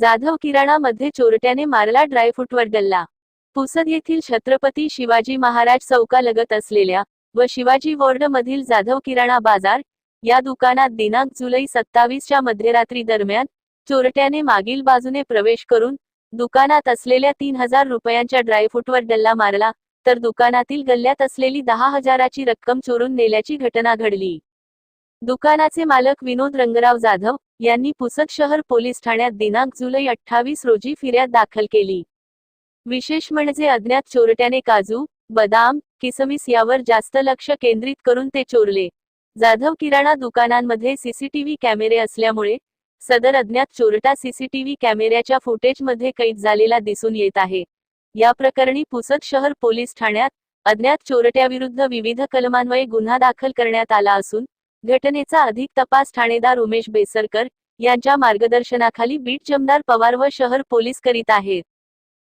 जाधव किराणा मध्ये चोरट्याने मारला ड्रायफ्रूटवर डल्ला पुसद येथील छत्रपती शिवाजी महाराज चौकालगत असलेल्या व शिवाजी वॉर्ड मधील जाधव किराणा बाजार या दुकानात दिनांक जुलै सत्तावीसच्या मध्यरात्री दरम्यान चोरट्याने मागील बाजूने प्रवेश करून दुकानात असलेल्या तीन हजार रुपयांच्या ड्रायफ्रूटवर डल्ला मारला तर दुकानातील गल्ल्यात असलेली दहा हजाराची रक्कम चोरून नेल्याची घटना घडली. दुकानाचे मालक विनोद रंगराव जाधव यांनी पुसद शहर पोलीस ठाण्यात दिनांक जुलै अठ्ठावीस रोजी फिर्याद दाखल केली. विशेष म्हणजे अज्ञात चोरट्याने काजू बदाम किसमिस यावर जास्त लक्ष केंद्रित करून ते चोरले. जाधव किराणा दुकानांमध्ये सीसीटीव्ही कॅमेरे असल्यामुळे सदर अज्ञात चोरटा सीसीटीव्ही कॅमेऱ्याच्या फुटेजमध्ये कैद झालेला दिसून येत आहे. या प्रकरणी पुसद शहर पोलीस ठाण्यात अज्ञात चोरट्याविरुद्ध विविध कलमान्वये गुन्हा दाखल करण्यात आला असून घटनेचा अधिक तपास ठाणेदार उमेश बेसरकर यांच्या मार्गदर्शनाखाली बीट जमदार पवार व शहर पोलीस करीत आहेत.